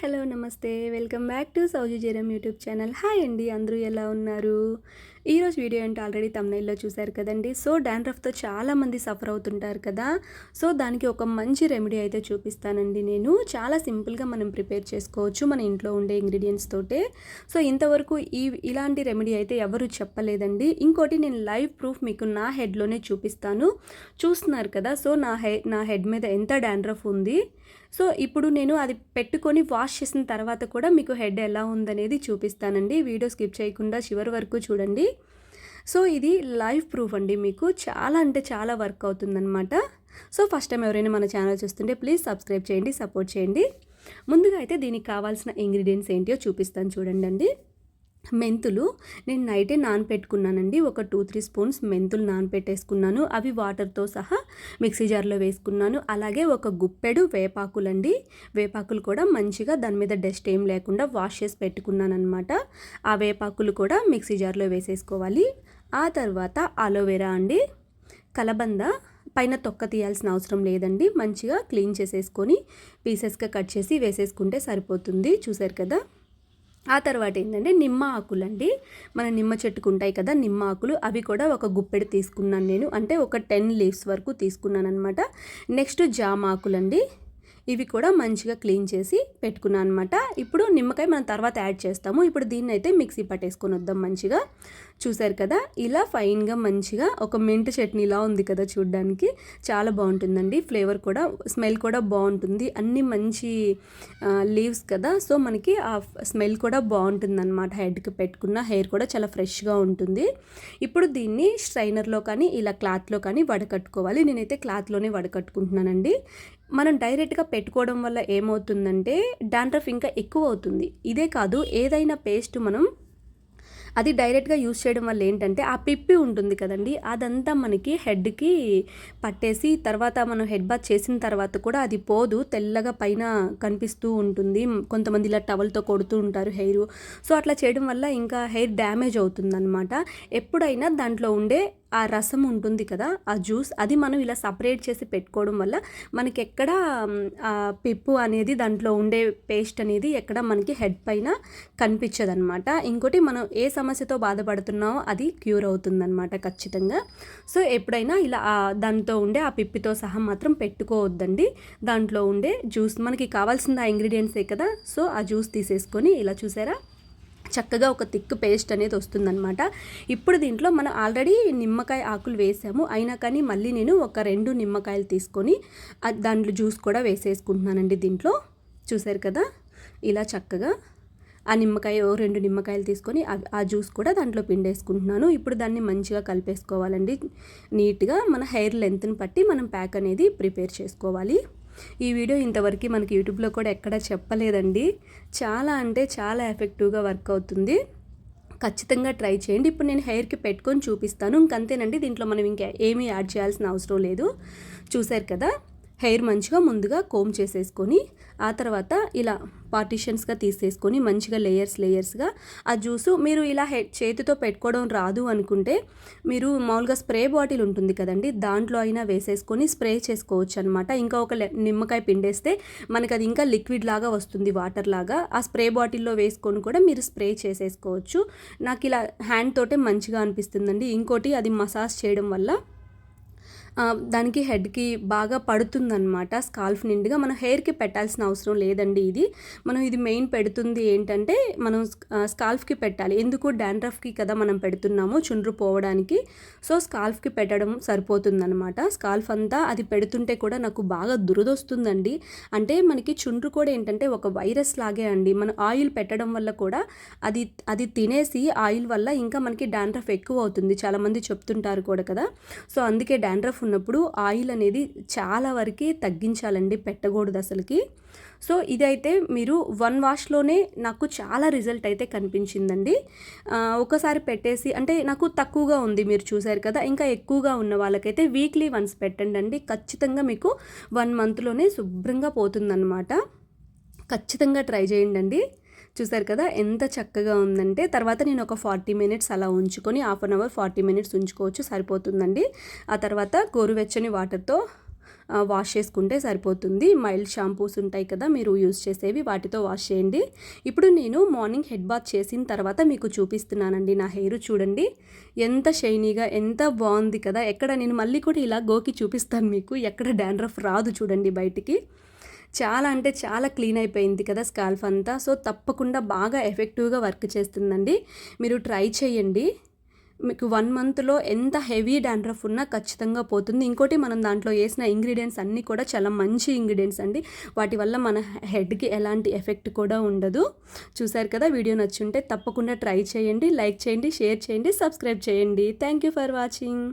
Hello నమస్తే welcome back to సౌజీ జరం యూట్యూబ్ ఛానల్. హాయ్ అండి అందరూ ఎలా ఉన్నారు? ఈరోజు వీడియో అంటే ఆల్రెడీ తమ్నైల్లో చూశారు కదండి. సో డాండ్రఫ్తో చాలామంది సఫర్ అవుతుంటారు కదా. సో దానికి ఒక మంచి రెమెడీ అయితే చూపిస్తానండి నేను. చాలా సింపుల్గా మనం ప్రిపేర్ చేసుకోవచ్చు మన ఇంట్లో ఉండే ఇంగ్రీడియంట్స్ తోటే. సో ఇంతవరకు ఈ ఇలాంటి రెమెడీ అయితే ఎవరు చెప్పలేదండి. ఇంకోటి నేను లైవ్ ప్రూఫ్ మీకు నా హెడ్లోనే చూపిస్తాను. చూస్తున్నారు కదా సో నా హె నా హెడ్ మీద ఎంత డాండ్రఫ్ ఉంది. సో ఇప్పుడు నేను అది పెట్టుకొని వాష్ చేసిన తర్వాత కూడా మీకు హెడ్ ఎలా ఉందనేది చూపిస్తానండి. వీడియో స్కిప్ చేయకుండా చివరి వరకు చూడండి. సో ఇది లైఫ్ ప్రూఫ్ అండి మీకు. చాలా అంటే చాలా వర్క్ అవుతుందన్నమాట. సో ఫస్ట్ టైం ఎవరైనా మన ఛానల్ చూస్తుంటే ప్లీజ్ సబ్స్క్రైబ్ చేయండి సపోర్ట్ చేయండి. ముందుగా అయితే దీనికి కావాల్సిన ఇంగ్రీడియంట్స్ ఏంటో చూపిస్తాను చూడండి అండి. మెంతులు నేను నైటే నానపెట్టుకున్నానండి. ఒక టూ త్రీ స్పూన్స్ మెంతులు నానపెట్టేసుకున్నాను. అవి వాటర్తో సహా మిక్సీ జార్లో వేసుకున్నాను. అలాగే ఒక గుప్పెడు వేపాకులండి. వేపాకులు కూడా మంచిగా దాని మీద డస్ట్ ఏం లేకుండా వాష్ చేసి పెట్టుకున్నాను అనమాట ఆ వేపాకులు కూడా మిక్సీ జార్లో వేసేసుకోవాలి. ఆ తర్వాత అలోవెరా అండి. కలబంద పైన తొక్క తీయాల్సిన అవసరం లేదండి. మంచిగా క్లీన్ చేసేసుకొని పీసెస్గా కట్ చేసి వేసేసుకుంటే సరిపోతుంది. చూసారు కదా? ఆ తర్వాత ఏంటంటే నిమ్మ ఆకులండి. మన నిమ్మ చెట్టుకు ఉంటాయి కదా నిమ్మ ఆకులు. అవి కూడా ఒక గుప్పెడు తీసుకున్నాను నేను. అంటే ఒక టెన్ లీవ్స్ వరకు తీసుకున్నాను అనమాట నెక్స్ట్ జామ ఆకులండి. ఇవి కూడా మంచిగా క్లీన్ చేసి పెట్టుకున్నాను అనమాట ఇప్పుడు నిమ్మకాయ మనం తర్వాత యాడ్ చేస్తాము. ఇప్పుడు దీన్ని అయితే మిక్సీ పట్టేసుకొని వద్దాం మంచిగా. చూసారు కదా? ఇలా ఫైన్గా మంచిగా ఒక మింట్ చట్నీలా ఉంది కదా చూడడానికి. చాలా బాగుంటుందండి. ఫ్లేవర్ కూడా స్మెల్ కూడా బాగుంటుంది. అన్ని మంచి లీవ్స్ కదా. సో మనకి ఆ స్మెల్ కూడా బాగుంటుంది అనమాట హెడ్కి పెట్టుకున్న హెయిర్ కూడా చాలా ఫ్రెష్గా ఉంటుంది. ఇప్పుడు దీన్ని స్ట్రైనర్లో కానీ ఇలా క్లాత్లో కానీ వడకట్టుకోవాలి. నేనైతే క్లాత్లోనే వడకట్టుకుంటున్నానండి. మనం డైరెక్ట్గా పెట్టుకోవడం వల్ల ఏమవుతుందంటే డాండ్రఫ్ ఇంకా ఎక్కువ అవుతుంది. ఇదే కాదు ఏదైనా పేస్ట్ మనం అది డైరెక్ట్గా యూస్ చేయడం వల్ల ఏంటంటే ఆ పిప్పి ఉంటుంది కదండి అదంతా మనకి హెడ్కి పట్టేసి తర్వాత మనం హెడ్ బాత్ చేసిన తర్వాత కూడా అది పోదు తెల్లగా పైన కనిపిస్తూ ఉంటుంది. కొంతమంది ఇలా టవల్తో కొడుతూ ఉంటారు హెయిర్ సో అట్లా చేయడం వల్ల ఇంకా హెయిర్ డ్యామేజ్ అవుతుందన్నమాట. ఎప్పుడైనా దాంట్లో ఉండే ఆ రసం ఉంటుంది కదా ఆ జ్యూస్ అది మనం ఇలా సపరేట్ చేసి పెట్టుకోవడం వల్ల మనకి ఎక్కడ పిప్పు అనేది దాంట్లో ఉండే పేస్ట్ అనేది ఎక్కడ మనకి హెడ్ పైన కనిపించదనమాట ఇంకోటి మనం ఏ సమస్యతో బాధపడుతున్నామో అది క్యూర్ అవుతుందన్నమాట ఖచ్చితంగా. సో ఎప్పుడైనా ఇలా దాంతో ఉండే ఆ పిప్పితో సహా మాత్రం పెట్టుకోవద్దండి. దాంట్లో ఉండే జ్యూస్ మనకి కావాల్సిన ఆ ఇంగ్రీడియంట్సే కదా సో ఆ జ్యూస్ తీసేసుకొని ఇలా చూసారా? చక్కగా ఒక థిక్ పేస్ట్ అనేది వస్తుందన్నమాట. ఇప్పుడు దీంట్లో మనం ఆల్రెడీ నిమ్మకాయ ఆకులు వేసాము. అయినా కానీ మళ్ళీ నేను ఒక రెండు నిమ్మకాయలు తీసుకొని దాంట్లో జ్యూస్ కూడా వేసేసుకుంటున్నానండి దీంట్లో. చూసారు కదా? ఇలా చక్కగా ఆ నిమ్మకాయ రెండు నిమ్మకాయలు తీసుకొని ఆ జ్యూస్ కూడా దాంట్లో పిండేసుకుంటున్నాను. ఇప్పుడు దాన్ని మంచిగా కలిపేసుకోవాలండి. నీట్గా మన హెయిర్ లెంత్ని బట్టి మనం ప్యాక్ అనేది ప్రిపేర్ చేసుకోవాలి. ఈ వీడియో ఇంతవరకు మనకి యూట్యూబ్లో కూడా ఎక్కడ చెప్పలేదండి. చాలా అంటే చాలా ఎఫెక్టివ్గా వర్క్ అవుతుంది. ఖచ్చితంగా ట్రై చేయండి. ఇప్పుడు నేను హెయిర్కి పెట్టుకొని చూపిస్తాను. ఇంకంతేనండి దీంట్లో మనం ఇంకా ఏమీ యాడ్ చేయాల్సిన అవసరం లేదు. చూశారు కదా? హెయిర్ మంచిగా ముందుగా కోమ్ చేసేసుకొని ఆ తర్వాత ఇలా పార్టిషన్స్గా తీసేసుకొని మంచిగా లేయర్స్ లేయర్స్గా ఆ జ్యూసు మీరు ఇలా హె చేతితో పెట్టుకోవడం రాదు అనుకుంటే మీరు మామూలుగా స్ప్రే బాటిల్ ఉంటుంది కదండి దాంట్లో అయినా వేసేసుకొని స్ప్రే చేసుకోవచ్చు అనమాట ఇంకా ఒక నిమ్మకాయ పిండేస్తే మనకి అది ఇంకా లిక్విడ్ లాగా వస్తుంది వాటర్ లాగా. ఆ స్ప్రే బాటిల్లో వేసుకొని కూడా మీరు స్ప్రే చేసేసుకోవచ్చు. నాకు ఇలా హ్యాండ్ తోటే మంచిగా అనిపిస్తుందండి. ఇంకోటి అది మసాజ్ చేయడం వల్ల దానికి హెడ్కి బాగా పడుతుందన్నమాట. స్కాల్ఫ్ నిండుగా మన హెయిర్కి పెట్టాల్సిన అవసరం లేదండి ఇది. మనం ఇది మెయిన్ పెడుతుంది ఏంటంటే మనం స్కాల్ఫ్కి పెట్టాలి. ఎందుకు? డాండ్రఫ్కి కదా మనం పెడుతున్నాము చుండ్రు పోవడానికి. సో స్కాల్ఫ్కి పెట్టడం సరిపోతుందన్నమాట. స్కాల్ఫ్ అంతా అది పెడుతుంటే కూడా నాకు బాగా దురదొస్తుందండి. అంటే మనకి చుండ్రు కూడా ఏంటంటే ఒక వైరస్ లాగే అండి. మనం ఆయిల్ పెట్టడం వల్ల కూడా అది అది తినేసి ఆయిల్ వల్ల ఇంకా మనకి డాండ్రఫ్ ఎక్కువ అవుతుంది. చాలామంది చెప్తుంటారు కూడా కదా. సో అందుకే డాండ్రఫ్ ఉన్నప్పుడు ఆయిల్ అనేది చాలా వరకు తగ్గించాలండి పెట్టకూడదు అసలుకి. సో ఇదైతే మీరు వన్ వాష్లోనే నాకు చాలా రిజల్ట్ అయితే కనిపించిందండి. ఒకసారి పెట్టేసి అంటే నాకు తక్కువగా ఉంది మీరు చూసారు కదా ఇంకా ఎక్కువగా ఉన్న వాళ్ళకైతే వీక్లీ వన్స్ పెట్టండి అండి ఖచ్చితంగా మీకు వన్ మంత్లోనే శుభ్రంగా పోతుందన్నమాట. ఖచ్చితంగా ట్రై చేయండి అండి చూసారు కదా ఎంత చక్కగా ఉందంటే తర్వాత నేను ఒక ఫార్టీ మినిట్స్ అలా ఉంచుకొని half an hour forty minutes ఉంచుకోవచ్చు సరిపోతుందండి. ఆ తర్వాత గోరువెచ్చని వాటర్తో వాష్ చేసుకుంటే సరిపోతుంది. మైల్డ్ షాంపూస్ ఉంటాయి కదా మీరు యూజ్ చేసేవి వాటితో వాష్ చేయండి. ఇప్పుడు నేను మార్నింగ్ హెడ్ బాత్ చేసిన తర్వాత మీకు చూపిస్తున్నానండి నా హెయిర్ చూడండి. ఎంత షైనీగా ఎంత బాగుంది కదా. ఎక్కడ నేను మళ్ళీ కూడా ఇలా గోకి చూపిస్తాను మీకు ఎక్కడ డాండ్రఫ్ రాదు చూడండి బయటికి. చాలా అంటే చాలా క్లీన్ అయిపోయింది కదా స్కాల్ఫ్ అంతా. సో తప్పకుండా బాగా ఎఫెక్టివ్గా వర్క్ చేస్తుందండి. మీరు ట్రై చేయండి. మీకు వన్ మంత్లో ఎంత హెవీ డాండ్రఫ్ ఉన్నా ఖచ్చితంగా పోతుంది. ఇంకోటి మనం దాంట్లో వేసిన ఇంగ్రీడియంట్స్ అన్నీ కూడా చాలా మంచి ఇంగ్రీడియంట్స్ అండి. వాటి వల్ల మన హెడ్కి ఎలాంటి ఎఫెక్ట్ కూడా ఉండదు. చూసారు కదా వీడియో నచ్చుంటే తప్పకుండా ట్రై చేయండి లైక్ చేయండి షేర్ చేయండి సబ్స్క్రైబ్ చేయండి. Thank you for watching.